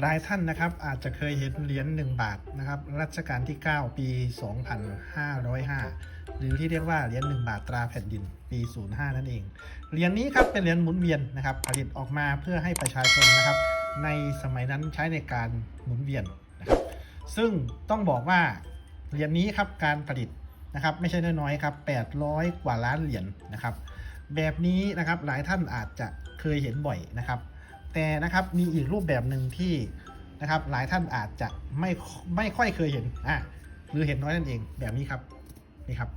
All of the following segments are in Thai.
หลายท่านนะครับอาจจะเคยเห็นเหรียญ1บาทนะครับรัชกาลที่ 9 ปี 2505 หรือที่เรียกว่าเหรียญ1บาทตราแผ่นดินปี 05 นั่นเอง เหรียญนี้ครับเป็นเหรียญหมุนเวียนนะครับผลิตออกมาเพื่อให้ประชาชนนะครับในสมัยนั้นใช้ในการหมุนเวียนนะครับซึ่งต้องบอกว่าเหรียญนี้ครับการผลิตนะครับไม่ใช่น้อยๆครับ 800 กว่าล้านเหรียญนะครับแบบนี้นะครับหลายท่านอาจจะเคยเห็นบ่อยนะครับ แต่นะครับมีอีกรูปแบบหนึ่งที่นะครับ หลายท่านอาจจะไม่ไม่ค่อยเคยเห็นอะหรือเห็นน้อยนั่นเองแบบนี้ครับนี่ครับ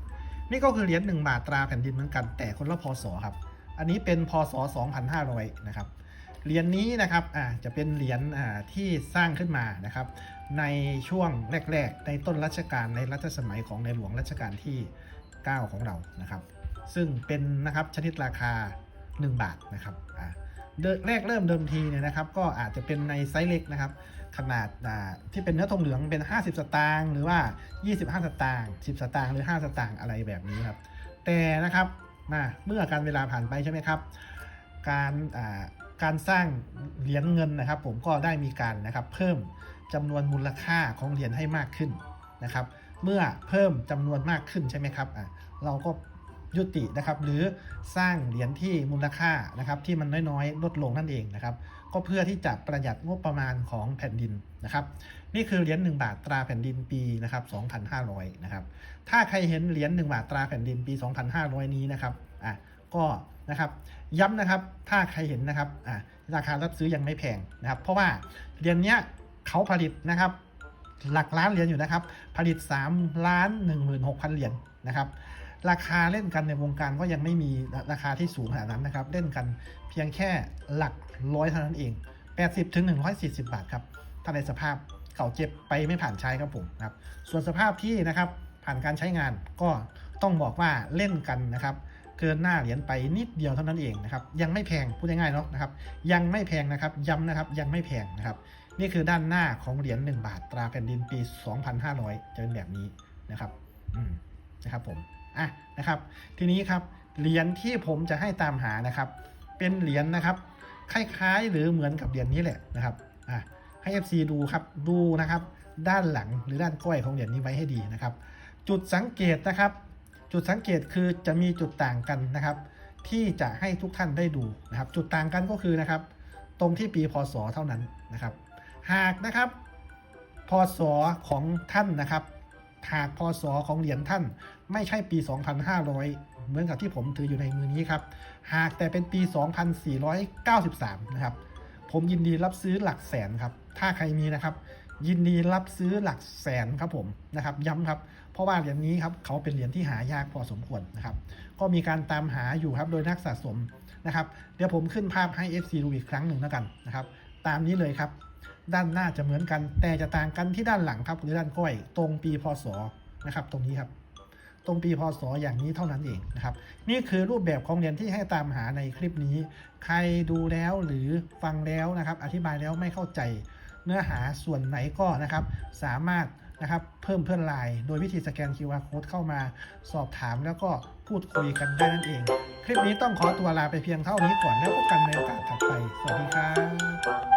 นี่ก็คือเหรียญ1บาทตราแผ่นดินเหมือนกัน แต่คนละพศครับ อันนี้เป็นพศ 2500 นะครับเหรียญนี้นะครับอ่าจะเป็นเหรียญอ่าที่สร้างขึ้นมานะครับ ในช่วงแรก ๆ ในต้นรัชกาลในรัชสมัยของในหลวงรัชกาลที่ 9 ของเรานะครับ ซึ่งเป็นนะครับชนิดราคา 1 บาทนะครับอ่า แรกเริ่มเดิมทีเนี่ยนะครับ ก็อาจจะเป็นในไซส์เล็กนะครับ ขนาดาที่เป็นเนื้อทองเหลืองเป็น 50 สตางค์หรือว่า 25 สตางค์10 สตางค์หรือ 5 สตางค์อะไรแบบนี้ครับ แต่นะครับมาเมื่อการเวลาผ่านไปใช่ไหมครับ การาการสร้างเหรียญเงินนะครับ ผมก็ได้มีการนะครับ เพิ่มจำนวนมูลค่าของเหรียญให้มากขึ้นนะครับ เมื่อเพิ่มจำนวนมากขึ้นใช่ไหมครับเราก็ ยุตินะครับ หรือสร้างเหรียญที่มูลค่านะครับที่มันน้อยๆ ลดลงนั่นเองนะครับ ก็เพื่อที่จะประหยัดงบประมาณของแผ่นดินนะครับ นี่คือเหรียญ1บาทตราแผ่นดินปีนะครับ2,500นะครับ ถ้าใครเห็นเหรียญ1บาทตราแผ่นดินปี 2,500 นี้นะครับอะก็นะครับย้ำนะครับถ้าใครเห็นนะครับอะราคารับซื้อยังไม่แพงนะครับ เพราะว่าเหรียญเนี้ยเขาผลิตนะครับหลักล้านเหรียญอยู่นะครับ ผลิต 3 ล้าน 16,000 เหรียญนะครับ ราคาเล่นกันในวงการก็ยังไม่มีราคาที่สูงขนาดนั้นนะครับ เล่นกันเพียงแค่หลักร้อยเท่านั้นเอง 80ถึง140 บาทครับ ถ้าในสภาพเก่าเจ็บไปไม่ผ่านใช้ครับผมนะครับ ส่วนสภาพที่นะครับผ่านการใช้งานก็ต้องบอกว่าเล่นกันนะครับเกินหน้าเหรียญไปนิดเดียวเท่านั้นเองนะครับยังไม่แพงพูดง่ายๆเนาะนะครับยังไม่แพงนะครับย้ำนะครับยังไม่แพงนะครับนี่คือด้านหน้าของเหรียญ1บาทตราแผ่นดินปี 2,500 จะเป็นแบบนี้นะครับอืมนะครับผม อะนะครับ ทีนี้ครับเหรียญที่ผมจะให้ตามหานะครับ เป็นเหรียญนะครับ คล้ายๆ หรือเหมือนกับเหรียญนี้แหละนะครับอะให้ FC ดูครับดูนะครับ ด้านหลังหรือด้านก้อยของเหรียญนี้ไว้ให้ดีนะครับ จุดสังเกตนะครับ จุดสังเกตคือจะมีจุดต่างกันนะครับ ที่จะให้ทุกท่านได้ดูนะครับ จุดต่างกันก็คือนะครับ ตรงที่ปีพศเท่านั้นนะครับ หากนะครับพศของท่านนะครับ หากพศของเหรียญท่านไม่ใช่ปี 2,500 เหมือนกับที่ผมถืออยู่ในมือนี้ครับ หากแต่เป็นปี 2493 นะครับ ผมยินดีรับซื้อหลักแสนครับ ถ้าใครมีนะครับ ยินดีรับซื้อหลักแสนครับผมนะครับ ย้ำครับ เพราะว่าเหรียญนี้ครับเขาเป็นเหรียญที่หายากพอสมควรนะครับ ก็มีการตามหาอยู่ครับโดยนักสะสมนะครับ เดี๋ยวผมขึ้นภาพให้ FC ดูอีกครั้งหนึ่งแล้วกันนะครับ ตามนี้เลยครับ ด้านหน้าจะเหมือนกัน แต่จะต่างกันที่ด้านหลังครับหรือด้านก้อย ตรงปีพศนะครับ ตรงนี้ครับ ตรงปีพศอย่างนี้เท่านั้นเองนะครับ นี่คือรูปแบบของเหรียญที่ให้ตามหาในคลิปนี้ ใครดูแล้วหรือฟังแล้วนะครับ อธิบายแล้วไม่เข้าใจเนื้อหาส่วนไหนก็นะครับ สามารถนะครับเพิ่มเพื่อนไลน์โดยวิธีสแกน QR Code เข้ามา สอบถามแล้วก็พูดคุยกันได้นั่นเอง คลิปนี้ต้องขอตัวลาไปเพียงเท่านี้ก่อนแล้วพบกันในโอกาสถัดไป สวัสดีครับ